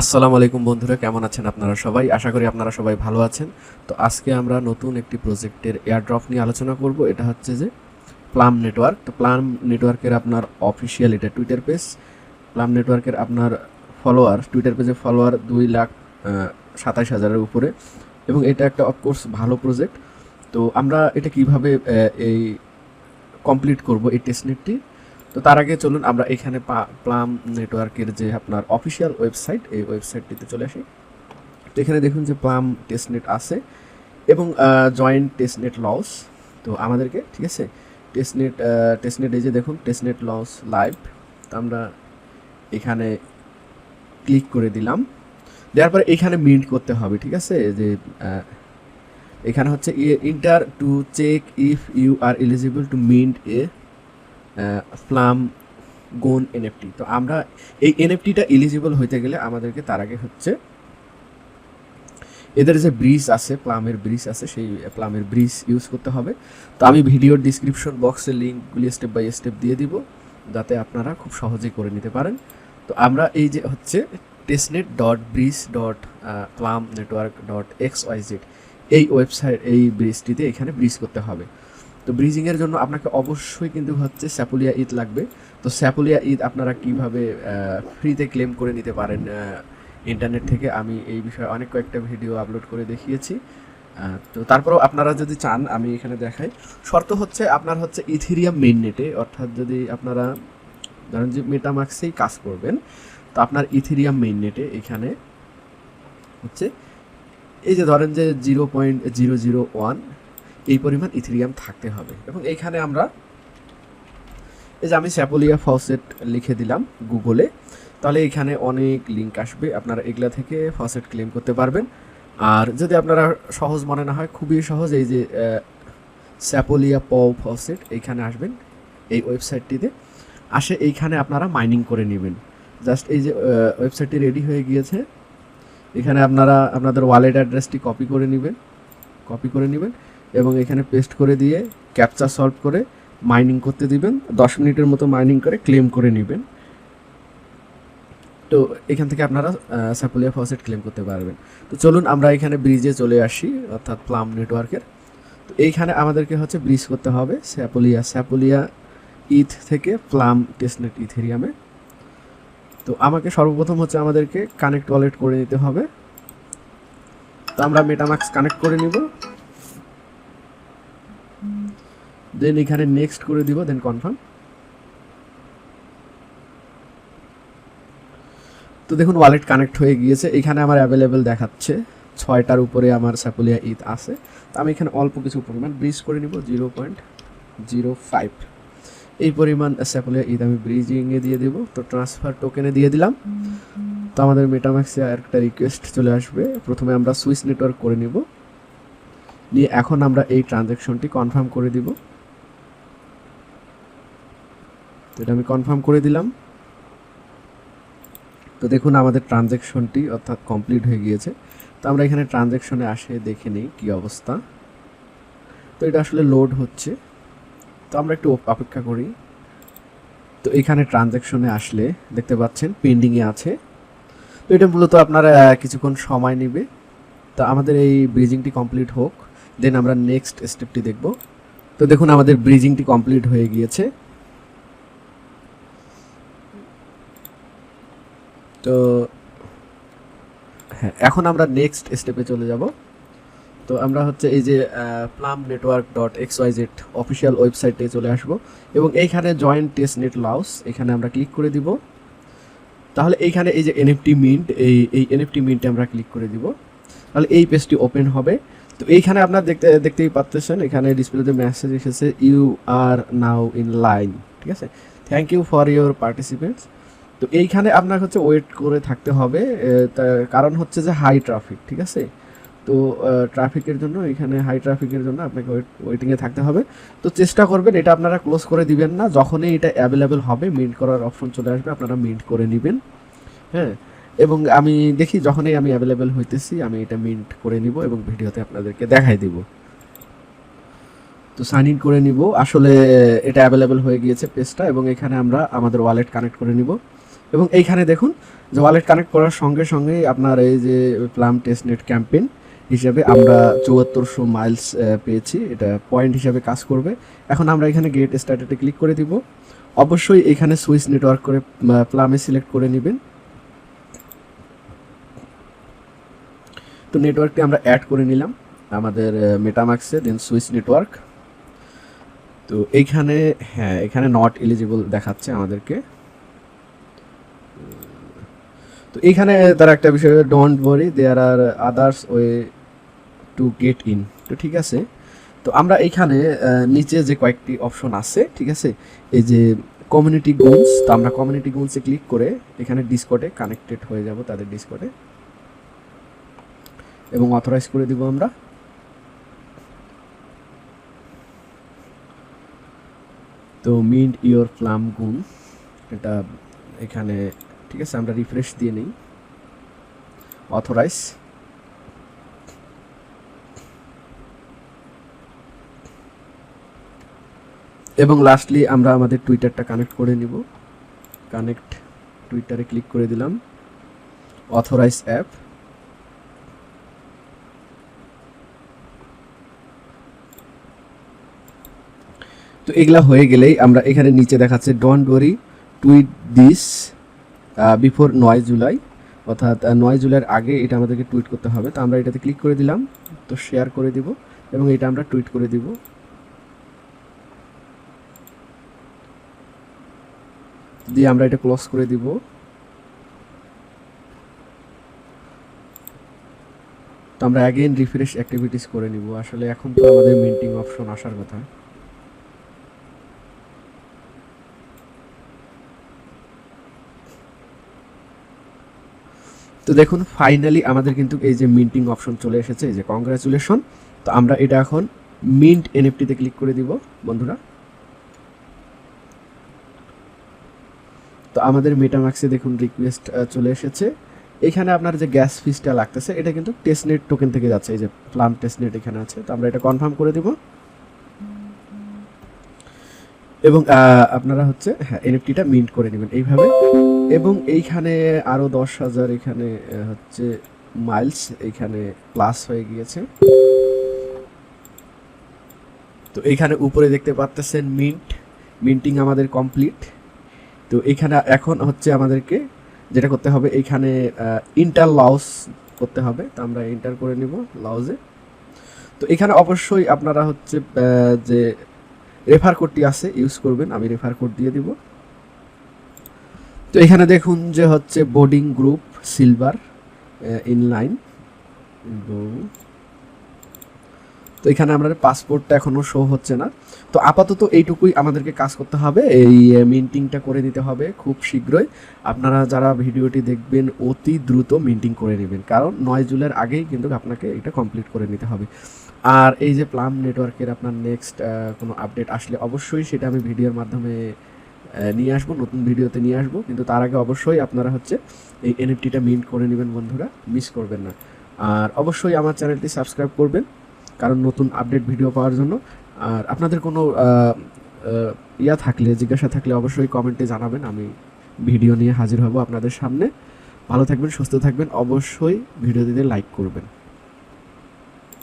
আসসালামু আলাইকুম বন্ধুরা, কেমন আছেন আপনারা সবাই? আশা করি আপনারা সবাই ভালো আছেন। তো আজকে আমরা নতুন একটি প্রজেক্টের এয়ারড্রপ নিয়ে আলোচনা করব। এটা হচ্ছে যে প্লাম নেটওয়ার্ক তো প্লাম নেটওয়ার্কের আপনার অফিসিয়াল এটা টুইটার পেজ প্লাম নেটওয়ার্কের আপনার ফলোয়ার টুইটার পেজে ফলোয়ার দুই লাখ সাতাশ হাজারের উপরে। এবং এটা একটা অফকোর্স ভালো প্রজেক্ট তো আমরা এটা কীভাবে এই কমপ্লিট করব এই টেস্টনেটটি তো তার আগে চলুন আমরা এখানে প্লাম নেটওয়ার্কের যে আপনার অফিসিয়াল ওয়েবসাইট, এই ওয়েবসাইটটিতে চলে আসি। তো এখানে দেখুন যে প্লাম টেস্টনেট আছে এবং জয়েন্ট টেস্টনেট লস। তো আমাদেরকে, ঠিক আছে? টেস্টনেট টেস্টনেট এই যে দেখুন, টেস্টনেট লস লাইভ। তো আমরা এখানে ক্লিক করে দিলাম। দেওয়ার পরে এখানে মিন্ট করতে হবে, ঠিক আছে? যে এখানে হচ্ছে enter to check if you are eligible to mint a Plume Goon NFT তো আমরা এই এনএফটিটা এলিজিবল হইতে গেলে আমাদেরকে তার আগে হচ্ছে এদের যে ব্রিজ আছে প্লামের ব্রিজ আছে, সেই প্লামের ব্রিজ ইউজ করতে হবে। তো আমি ভিডিওর ডিসক্রিপশন বক্সে লিঙ্কগুলি স্টেপ বাই স্টেপ দিয়ে দিব, যাতে আপনারা খুব সহজেই করে নিতে পারেন। তো আমরা এই যে হচ্ছে testnet dot bridge dot Plume network dot X Y Z এই ওয়েবসাইট এই ব্রিজটিতে এখানে ব্রিজ করতে হবে। তো ব্রিজিংয়ের জন্য আপনাকে অবশ্যই কিন্তু হচ্ছে স্যাপুলিয়া ঈদ লাগবে। তো স্যাপুলিয়া ঈদ আপনারা কীভাবে ফ্রিতে ক্লেম করে নিতে পারেন ইন্টারনেট থেকে আমি এই বিষয়ে অনেক কয়েকটা ভিডিও আপলোড করে দেখিয়েছি। তো তারপরেও আপনারা যদি চান, আমি এখানে দেখাই। শর্ত হচ্ছে আপনার হচ্ছে ইথিরিয়াম নেটে অর্থাৎ যদি আপনারা ধরেন যে মেটামাক্সেই কাজ করবেন, তো আপনার ইথিরিয়াম নেটে এখানে হচ্ছে, এই যে ধরেন যে zero point zero zero one এই পরিমাণ ইথিরিয়াম থাকতে হবে। এবং এইখানে আমরা এই যে আমি স্যাপোলিয়া ফসেট লিখে দিলাম গুগলে, তাহলে এখানে অনেক লিঙ্ক আসবে। আপনারা এগুলা থেকে ফসেট ক্লেম করতে পারবেন। আর যদি আপনারা সহজ মনে না হয়, খুবই সহজ এই যে স্যাপোলিয়া প ফসেট এইখানে আসবেন এই ওয়েবসাইটটিতে। আসে এইখানে আপনারা মাইনিং করে নেবেন। জাস্ট এই যে ওয়েবসাইটটি রেডি হয়ে গিয়েছে। এখানে আপনারা, আপনাদের ওয়ালেট অ্যাড্রেসটি কপি করে নেবেন। কপি করে নেবেন। এবং এখানে পেস্ট করে দিয়ে ক্যাপচা সলভ করে মাইনিং করতে দিবেন। দশ মিনিটের মতো মাইনিং করে ক্লেম করে নেবেন। তো এখান থেকে আপনারা স্যাপোলিয়া ফসেট ক্লেম করতে পারবেন। তো চলুন আমরা এখানে ব্রিজে চলে আসি, অর্থাৎ প্লাম নেটওয়ার্কের তো এইখানে আমাদেরকে হচ্ছে ব্রিজ করতে হবে স্যাপোলিয়া স্যাপোলিয়া ইথ থেকে প্লাম টেস্টনেট ইথেরিয়ামে তো আমাকে সর্বপ্রথম হচ্ছে আমাদেরকে কানেক্ট ওয়ালেট করে নিতে হবে। তো আমরা মেটামাক্স কানেক্ট করে নিব। দেন এখানে নেক্সট করে দিব দেন কনফার্ম তো দেখুন ওয়ালেট কানেক্ট হয়ে গিয়েছে। এখানে আমার অ্যাভেলেবেল দেখাচ্ছে। ছয়টার উপরে আমার স্যাপুলিয়া ঈদ আছে। তো আমি এখানে অল্প কিছু পরিমাণ ব্রিজ করে নিব জিরো পয়েন্ট জিরো ফাইভ এই পরিমাণ স্যাপুলিয়া ঈদ আমি ব্রিজিংয়ে দিয়ে দিব। তো ট্রান্সফার টোকেনে দিয়ে দিলাম। তো আমাদের মেটাম্যাক্সে একটা রিকোয়েস্ট চলে আসবে। প্রথমে আমরা সুইচ নেটওয়ার্ক করে নিব। নিয়ে এখন আমরা এই ট্রানজ্যাকশনটি কনফার্ম করে দিব। তো এটা আমি কনফার্ম করে দিলাম। তো দেখুন, আমাদের ট্রানজ্যাকশনটি অর্থাৎ কমপ্লিট হয়ে গিয়েছে। তো আমরা এখানে ট্রানজ্যাকশনে আসে, দেখে নিই কী অবস্থা। তো এটা আসলে লোড হচ্ছে। তো আমরা একটু অপেক্ষা করি। তো এখানে ট্রানজ্যাকশনে আসলে দেখতে পাচ্ছেন পেন্ডিংয়ে আছে। তো এটা মূলত আপনারা কিছুক্ষণ সময় নেবে। তো আমাদের এই ব্রিজিংটি কমপ্লিট হোক। দেন আমরা নেক্সট স্টেপটি দেখব। তো দেখুন, আমাদের ব্রিজিংটি কমপ্লিট হয়ে গিয়েছে তো হ্যাঁ এখন আমরা নেক্সট স্টেপে চলে যাব। তো আমরা হচ্ছে এই যে Plume network dot X Y Z official ওয়েবসাইটে চলে আসব এবং এইখানে জয়েন্ট টেস্ট নেট লাউস এখানে আমরা ক্লিক করে দিব। তাহলে এইখানে এই যে এনএফটি মিন্ট এই এই এনএফটি মিন্টে আমরা ক্লিক করে দিব। তাহলে এই পেজটি ওপেন হবে। তো এইখানে আপনার দেখতে, দেখতেই পাচ্ছেন এখানে ডিসপ্লেতে মেসেজ এসেছে you are now in line ঠিক আছে? Thank you for your participants তো এইখানে আপনার হচ্ছে ওয়েট করে থাকতে হবে কারণ হচ্ছে যে হাই ট্রাফিক ঠিক আছে? তো ট্রাফিকের জন্য এখানে হাই ট্রাফিকের জন্য আপনাকে ওয়েট ওয়েটিংয়ে থাকতে হবে। তো চেষ্টা করবেন, এটা আপনারা ক্লোজ করে দিবেন না। যখনই এটা অ্যাভেলেবেল হবে মিন্ট করার অপশন চলে আসবে, আপনারা মিন্ট করে নেবেন। হ্যাঁ? এবং আমি দেখি যখনই আমি অ্যাভেলেবেল হইতেছি, আমি এটা মিন্ট করে নিব এবং ভিডিওতে আপনাদেরকে দেখাই দিব। তো সাইন ইন করে নিব। আসলে এটা অ্যাভেলেবেল হয়ে গিয়েছে পেজটা এবং এখানে আমরা আমাদের ওয়ালেট কানেক্ট করে নিব। এবং এইখানে দেখুন, যে ওয়ালেট কানেক্ট করার সঙ্গে সঙ্গেই আপনার এই যে প্লাম টেস্টনেট ক্যাম্পেইন হিসাবে আমরা চুয়াত্তরশো মাইলস পেয়েছি। এটা পয়েন্ট হিসাবে কাজ করবে। এখন আমরা এখানে গেট স্টার্টেটে ক্লিক করে দিব। অবশ্যই এখানে সুইচ নেটওয়ার্ক করে প্লামে সিলেক্ট করে নেবেন। তো নেটওয়ার্কটি আমরা অ্যাড করে নিলাম আমাদের মেটামাক্সে দেন সুইচ নেটওয়ার্ক তো এইখানে হ্যাঁ এখানে নট এলিজিবল দেখাচ্ছে আমাদেরকে। তো এখানে তার একটা বিষয় don't worry there are others way to get in তো ঠিক আছে। তো আমরা এখানে নিচে যে কয়েকটি অপশন আছে, ঠিক আছে? এই যে কমিউনিটি গুনস তো আমরা কমিউনিটি গুনসে ক্লিক করে এখানে ডিসকটে কানেক্টেড হয়ে যাব তাদের ডিসকটে এবং অথরাইজ করে দিব আমরা। তো মিন্ট ইওর প্লাম গুন এটা এখানে ঠিক আছে, আমরা রিফ্রেশ দিয়ে নিই। অথরাইজ এবং লাস্টলি আমরা আমাদের টুইটারটা কানেক্ট করে নিব। কানেক্ট টুইটারে ক্লিক করে দিলাম। অথরাইজ অ্যাপ তো এগুলা হয়ে গেলেই আমরা এখানে নিচে দেখাচ্ছে don't worry tweet this before নয় জুলাই, অর্থাৎ নয় জুলাইয়ের আগে এটা আমাদেরকে টুইট করতে হবে। তো আমরা এটাতে ক্লিক করে দিলাম, তো শেয়ার করে দিব এবং এটা আমরা টুইট করে দিব। দিয়ে আমরা এটা ক্লোজ করে দিব। তো আমরা অ্যাগেন রিফ্রেশ অ্যাক্টিভিটিস করে নিব। আসলে এখন তো আমাদের মিন্টিং অপশন আসার কথা। তো দেখুন ফাইনালি আমাদের কিন্তু এই যে মিন্টিং অপশন চলে এসেছে, এই যে কংগ্রাচুলেশন তো আমরা এটা এখন মিন্ট এনএফটিতে ক্লিক করে দিব, বন্ধুরা। তো আমাদের মেটামাক্সে দেখুন রিকোয়েস্ট চলে এসেছে। এখানে আপনার যে গ্যাস ফিসটা লাগতেছে, এটা কিন্তু টেস্টনেট টোকেন থেকে যাচ্ছে, এই যে প্লাম টেস্টনেট এখানে আছে। তো আমরা এটা কনফার্ম করে দিব। এবং আপনারা হচ্ছে হ্যাঁ এনএফটিটা মিন্ট করে নেবেন এইভাবে। এবং এইখানে আরও দশ হাজার এখানে হচ্ছে মাইলস এখানে প্লাস হয়ে গিয়েছে। তো এইখানে উপরে দেখতে পাচ্তেছেন মিন্ট মিন্টিং আমাদের কমপ্লিট তো এখানে এখন হচ্ছে আমাদেরকে যেটা করতে হবে, এইখানে ইন্টার লাউস করতে হবে। তো আমরা ইন্টার করে নিব লাউজে তো এখানে অবশ্যই আপনারা হচ্ছে যে রেফার কোডটি আছে ইউজ করবেন, আমি রেফার কোড দিয়ে দিব। তো এখানে দেখুন যে হচ্ছে বোর্ডিং গ্রুপ সিলভার ইনলাইন তো এখানে আমাদের পাসপোর্টটা এখনও শো হচ্ছে না। তো আপাতত এইটুকুই আমাদেরকে কাজ করতে হবে। এই মিন্টিংটা করে দিতে হবে খুব শীঘ্রই। আপনারা যারা ভিডিওটি দেখবেন, অতি দ্রুত মিন্টিং করে নেবেন। কারণ নয় জুলাইয়ের আগেই কিন্তু আপনাকে এটা কমপ্লিট করে নিতে হবে। আর এই যে প্লাম নেটওয়ার্কের আপনার নেক্সট কোনো আপডেট আসলে অবশ্যই সেটা আমি ভিডিওর মাধ্যমে নিয়ে আসব, নতুন ভিডিওতে নিয়ে আসব। কিন্তু তার আগে অবশ্যই আপনারা হচ্ছে এই এনএফটিটা মিন্ট করে নেবেন, বন্ধুরা। মিস করবেন না। আর অবশ্যই আমার চ্যানেলটি সাবস্ক্রাইব করবেন। কারণ নতুন আপডেট ভিডিও পাওয়ার জন্য। আর আপনাদের কোনো ইয়া থাকলে, জিজ্ঞাসা থাকলে অবশ্যই কমেন্টে জানাবেন, আমি ভিডিও নিয়ে হাজির হব আপনাদের সামনে। ভালো থাকবেন, সুস্থ থাকবেন, অবশ্যই ভিডিও দিতে লাইক করবেন।